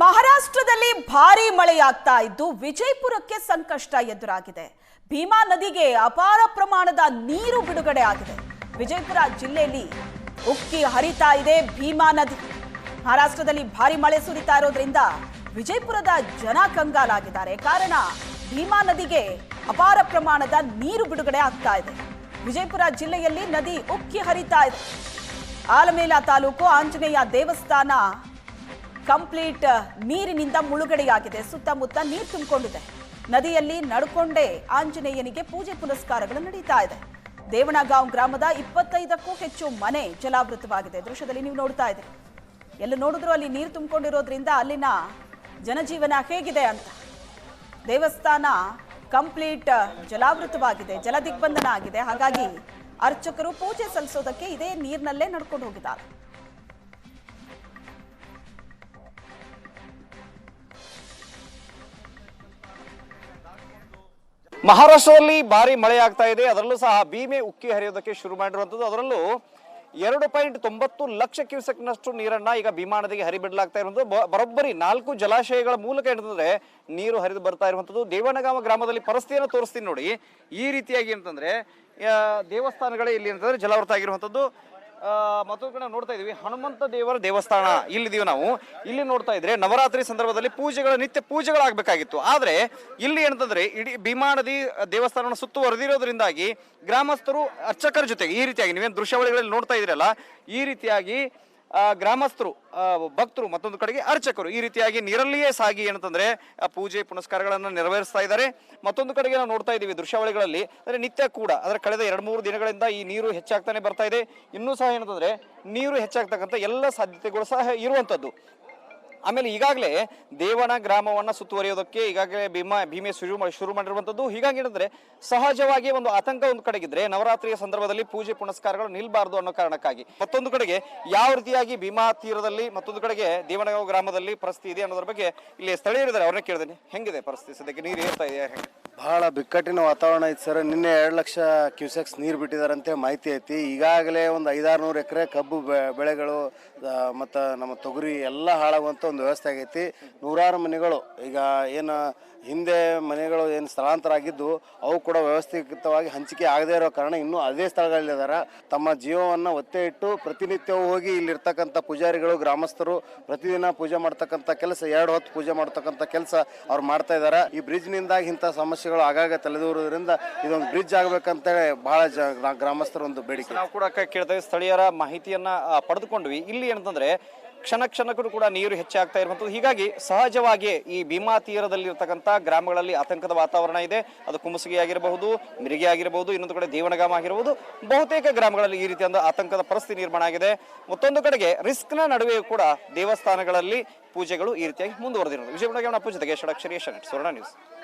ಮಹಾರಾಷ್ಟ್ರದಲ್ಲಿ ಭಾರಿ ಮಳೆಯಾಗ್ತಾ ಇದ್ದು ವಿಜಯಪುರಕ್ಕೆ ಸಂಕಷ್ಟ ಎದುರಾಗಿದೆ. ಭೀಮಾ ನದಿಗೆ ಅಪಾರ ಪ್ರಮಾಣದ ನೀರು ಬಿಡುಗಡೆ ಆಗಿದೆ. ವಿಜಯಪುರ ಜಿಲ್ಲೆಯಲ್ಲಿ ಉಕ್ಕಿ ಹರಿತಾ ಇದೆ ಭೀಮಾ ನದಿ. ಮಹಾರಾಷ್ಟ್ರದಲ್ಲಿ ಭಾರಿ ಮಳೆ ಸುರಿತಾ ಇರೋದ್ರಿಂದ ವಿಜಯಪುರದ ಜನ ಕಂಗಾಲಾಗಿದ್ದಾರೆ. ಕಾರಣ ಭೀಮಾ ನದಿಗೆ ಅಪಾರ ಪ್ರಮಾಣದ ನೀರು ಬಿಡುಗಡೆ ಆಗ್ತಾ ಇದೆ. ವಿಜಯಪುರ ಜಿಲ್ಲೆಯಲ್ಲಿ ನದಿ ಉಕ್ಕಿ ಹರಿತಾ ಇದೆ. ಆಲಮೇಲ ತಾಲೂಕು ಆಂಜನೇಯ ದೇವಸ್ಥಾನ ಕಂಪ್ಲೀಟ್ ನೀರಿನಿಂದ ಮುಳುಗಡೆಯಾಗಿದೆ. ಸುತ್ತಮುತ್ತ ನೀರು ತುಂಬಿಕೊಂಡಿದೆ. ನದಿಯಲ್ಲಿ ನಡ್ಕೊಂಡೇ ಆಂಜನೇಯನಿಗೆ ಪೂಜೆ ಪುನಸ್ಕಾರಗಳು ನಡೀತಾ ಇದೆ. ದೇವನಗಾಂವ್ ಗ್ರಾಮದ ಇಪ್ಪತ್ತೈದಕ್ಕೂ ಹೆಚ್ಚು ಮನೆ ಜಲಾವೃತವಾಗಿದೆ. ದೃಶ್ಯದಲ್ಲಿ ನೀವು ನೋಡ್ತಾ ಇದ್ದೀರಿ. ಎಲ್ಲ ನೋಡಿದ್ರು ಅಲ್ಲಿ ನೀರು ತುಂಬಿಕೊಂಡಿರೋದ್ರಿಂದ ಅಲ್ಲಿನ ಜನಜೀವನ ಹೇಗಿದೆ ಅಂತ. ದೇವಸ್ಥಾನ ಕಂಪ್ಲೀಟ್ ಜಲಾವೃತವಾಗಿದೆ ಜಲ ದಿಗ್ಬಂಧನ ಆಗಿದೆ. ಹಾಗಾಗಿ ಅರ್ಚಕರು ಪೂಜೆ ಸಲ್ಲಿಸೋದಕ್ಕೆ ಇದೇ ನೀರಿನಲ್ಲೇ ನಡ್ಕೊಂಡು ಹೋಗಿದ್ದಾರೆ. ಮಹಾರಾಷ್ಟ್ರದಲ್ಲಿ ಭಾರಿ ಮಳೆ ಆಗ್ತಾ ಇದೆ. ಅದರಲ್ಲೂ ಸಹ ಭೀಮೆ ಉಕ್ಕಿ ಹರಿಯೋದಕ್ಕೆ ಶುರು ಮಾಡಿರುವಂಥದ್ದು. ಅದರಲ್ಲೂ ಎರಡು ಪಾಯಿಂಟ್ ತೊಂಬತ್ತು ಲಕ್ಷ ಕ್ಯೂಸೆಕ್ನಷ್ಟು ನೀರನ್ನ ಈಗ ಭೀಮಾ ನದಿಗೆ ಹರಿಬಿಡಲಾಗ್ತಾ ಇರುವಂಥದ್ದು. ಬ- ಬರೋಬ್ಬರಿ ನಾಲ್ಕು ಜಲಾಶಯಗಳ ಮೂಲಕ ಏನಂತಂದ್ರೆ ನೀರು ಹರಿದು ಬರ್ತಾ ಇರುವಂಥದ್ದು. ದೇವನಗಾಮ ಗ್ರಾಮದಲ್ಲಿ ಪರಿಸ್ಥಿತಿಯನ್ನು ತೋರಿಸ್ತೀನಿ ನೋಡಿ. ಈ ರೀತಿಯಾಗಿ ಅಂತಂದ್ರೆ ದೇವಸ್ಥಾನಗಳೇ ಇಲ್ಲಿ ಅಂತಂದ್ರೆ ಜಲಾವೃತ ಆಗಿರುವಂಥದ್ದು. ಆ, ಮತ್ತೊಂದು ಕಡೆ ನೋಡ್ತಾ ಇದೀವಿ ಹನುಮಂತ ದೇವರ ದೇವಸ್ಥಾನ ಇಲ್ಲಿದ್ದೀವಿ ನಾವು. ಇಲ್ಲಿ ನೋಡ್ತಾ ಇದ್ರೆ ನವರಾತ್ರಿ ಸಂದರ್ಭದಲ್ಲಿ ಪೂಜೆಗಳ, ನಿತ್ಯ ಪೂಜೆಗಳಾಗಬೇಕಾಗಿತ್ತು. ಆದ್ರೆ ಇಲ್ಲಿ ಏನಂತಂದ್ರೆ ಇಡೀ ಭೀಮಾ ನದಿ ದೇವಸ್ಥಾನವನ್ನು ಸುತ್ತುವರೆದಿರೋದ್ರಿಂದಾಗಿ ಗ್ರಾಮಸ್ಥರು ಅರ್ಚಕರ ಜೊತೆಗೆ ಈ ರೀತಿಯಾಗಿ ನೀವೇನು ದೃಶ್ಯಾವಳಿಗಳಲ್ಲಿ ನೋಡ್ತಾ ಇದ್ರಲ್ಲ ಈ ರೀತಿಯಾಗಿ ಗ್ರಾಮಸ್ಥರು ಭಕ್ತರು, ಮತ್ತೊಂದು ಕಡೆಗೆ ಅರ್ಚಕರು. ಈ ರೀತಿಯಾಗಿ ನೀರಲ್ಲಿಯೇ ಸಾಗಿ ಏನಂತಂದ್ರೆ ಪೂಜೆ ಪುನಸ್ಕಾರಗಳನ್ನು ನೆರವೇರಿಸ್ತಾ ಇದ್ದಾರೆ. ಮತ್ತೊಂದು ಕಡೆಗೆ ನಾವು ನೋಡ್ತಾ ಇದ್ದೀವಿ ದೃಶ್ಯಾವಳಿಗಳಲ್ಲಿ. ಅಂದ್ರೆ ನಿತ್ಯ ಕೂಡ, ಅದರ ಕಳೆದ ಎರಡು ಮೂರು ದಿನಗಳಿಂದ ಈ ನೀರು ಹೆಚ್ಚಾಗ್ತಾನೆ ಬರ್ತಾ ಇದೆ. ಇನ್ನೂ ಸಹ ಏನಂತಂದ್ರೆ, ನೀರು ಹೆಚ್ಚಾಗ್ತಕ್ಕಂಥ ಎಲ್ಲ ಸಾಧ್ಯತೆಗಳು ಸಹ ಇರುವಂಥದ್ದು. ಆಮೇಲೆ ಈಗಾಗಲೇ ದೇವನ ಗ್ರಾಮವನ್ನ ಸುತ್ತುವರಿಯೋದಕ್ಕೆ ಈಗಾಗಲೇ ಭೀಮ, ಭೀಮೆ ಶುರು ಶುರು ಮಾಡಿರುವಂಥದ್ದು. ಹೀಗಾಗಿ ಏನಂದ್ರೆ, ಸಹಜವಾಗಿ ಒಂದು ಆತಂಕ ಒಂದು ಕಡೆಗಿದ್ರೆ ನವರಾತ್ರಿಯ ಸಂದರ್ಭದಲ್ಲಿ ಪೂಜೆ ಪುನಸ್ಕಾರಗಳು ನಿಲ್ಬಾರ್ದು ಅನ್ನೋ ಕಾರಣಕ್ಕಾಗಿ. ಮತ್ತೊಂದು ಕಡೆಗೆ ಯಾವ ರೀತಿಯಾಗಿ ಭೀಮಾ ತೀರದಲ್ಲಿ ಮತ್ತೊಂದು ಕಡೆಗೆ ದೇವನಗಾಂವ್ ಗ್ರಾಮದಲ್ಲಿ ಪರಿಸ್ಥಿತಿ ಇದೆ ಅನ್ನೋದ್ರ ಬಗ್ಗೆ ಇಲ್ಲಿ ಸ್ಥಳೀಯರಿದ್ದಾರೆ. ಅವ್ರನ್ನ ಕೇಳಿದ್ದೀನಿ ಹೆಂಗಿದೆ ಪರಿಸ್ಥಿತಿ? ಸದ್ಯಕ್ಕೆ ನೀರು ಏರ್ತಾ ಇದೆ ಬಹಳ ಬಿಕ್ಕಟ್ಟಿನ ವಾತಾವರಣ ಐತಿ ಸರ್. ನಿನ್ನೆ ಎರಡು ಲಕ್ಷ ಕ್ಯೂಸೆಕ್ಸ್ ನೀರು ಬಿಟ್ಟಿದಾರಂತೆ, ಮಾಹಿತಿ ಐತಿ. ಈಗಾಗಲೇ ಒಂದು ಐದಾರು ನೂರು ಎಕರೆ ಕಬ್ಬು ಬೆಳೆಗಳು ಮತ್ತು ನಮ್ಮ ತೊಗರಿ ಎಲ್ಲ ಹಾಳಾಗುವಂಥ ಒಂದು ವ್ಯವಸ್ಥೆ ಆಗೈತಿ. ನೂರಾರು ಮನೆಗಳು, ಈಗ ಏನು ಹಿಂದೆ ಮನೆಗಳು ಏನು ಸ್ಥಳಾಂತರ ಆಗಿದ್ದು, ಅವು ಕೂಡ ವ್ಯವಸ್ಥಿತವಾಗಿ ಹಂಚಿಕೆ ಆಗದೇ ಇರೋ ಕಾರಣ ಇನ್ನೂ ಅದೇ ಸ್ಥಳಗಳಲ್ಲಿದ್ದಾರೆ ತಮ್ಮ ಜೀವವನ್ನು ಒತ್ತೆ ಇಟ್ಟು ಪ್ರತಿನಿತ್ಯವೂ ಹೋಗಿ ಇಲ್ಲಿರ್ತಕ್ಕಂಥ ಪೂಜಾರಿಗಳು, ಗ್ರಾಮಸ್ಥರು ಪ್ರತಿದಿನ ಪೂಜೆ ಮಾಡ್ತಕ್ಕಂಥ ಕೆಲಸ, ಎರಡು ಹೊತ್ತು ಪೂಜೆ ಮಾಡ್ತಕ್ಕಂಥ ಕೆಲಸ ಅವ್ರು ಮಾಡ್ತಾ ಇದ್ದಾರೆ ಈ ಬ್ರಿಡ್ಜ್ನಿಂದಾಗಿ ಇಂಥ ಸಮಸ್ಯೆಗಳು ಆಗಾಗ ತಲೆದೂರೋದ್ರಿಂದ ಇದೊಂದು ಬ್ರಿಡ್ಜ್ ಆಗ್ಬೇಕಂತೇಳಿ ಬಹಳ ಜ ಗ್ರಾ- ಗ್ರಾಮಸ್ಥರ ಒಂದು ಬೇಡಿಕೆ ನಾವು ಕೂಡ ಕೇಳ್ತೇವೆ ಸ್ಥಳೀಯರ ಮಾಹಿತಿಯನ್ನ ಪಡೆದುಕೊಂಡ್ವಿ. ಇಲ್ಲಿ ಏನಂತಂದ್ರೆ ಕ್ಷಣ ಕ್ಷಣಕ್ಕೂ ಕೂಡ ನೀರು ಹೆಚ್ಚಾಗ್ತಾ ಇರುವಂಥದ್ದು. ಹೀಗಾಗಿ ಸಹಜವಾಗಿ ಈ ಭೀಮಾ ತೀರದಲ್ಲಿ ಇರತಕ್ಕಂಥ ಗ್ರಾಮಗಳಲ್ಲಿ ಆತಂಕದ ವಾತಾವರಣ ಇದೆ. ಅದು ಕುಮಸಗಿ ಆಗಿರಬಹುದು, ಮಿರಿಗೆ ಆಗಿರಬಹುದು, ಇನ್ನೊಂದು ಕಡೆ ದೇವನಗಾಮ ಆಗಿರಬಹುದು. ಬಹುತೇಕ ಗ್ರಾಮಗಳಲ್ಲಿ ಈ ರೀತಿಯ ಒಂದು ಆತಂಕದ ಪರಿಸ್ಥಿತಿ ನಿರ್ಮಾಣ ಆಗಿದೆ. ಮತ್ತೊಂದು ಕಡೆಗೆ ರಿಸ್ಕ್ನ ನಡುವೆಯೂ ಕೂಡ ದೇವಸ್ಥಾನಗಳಲ್ಲಿ ಪೂಜೆಗಳು ಈ ರೀತಿಯಾಗಿ ಮುಂದುವರೆದಿರೋದು ವಿಜಯಪುರ ಪೂಜೆ ಜೊತೆಗೆ Shadakshari Suvarna news.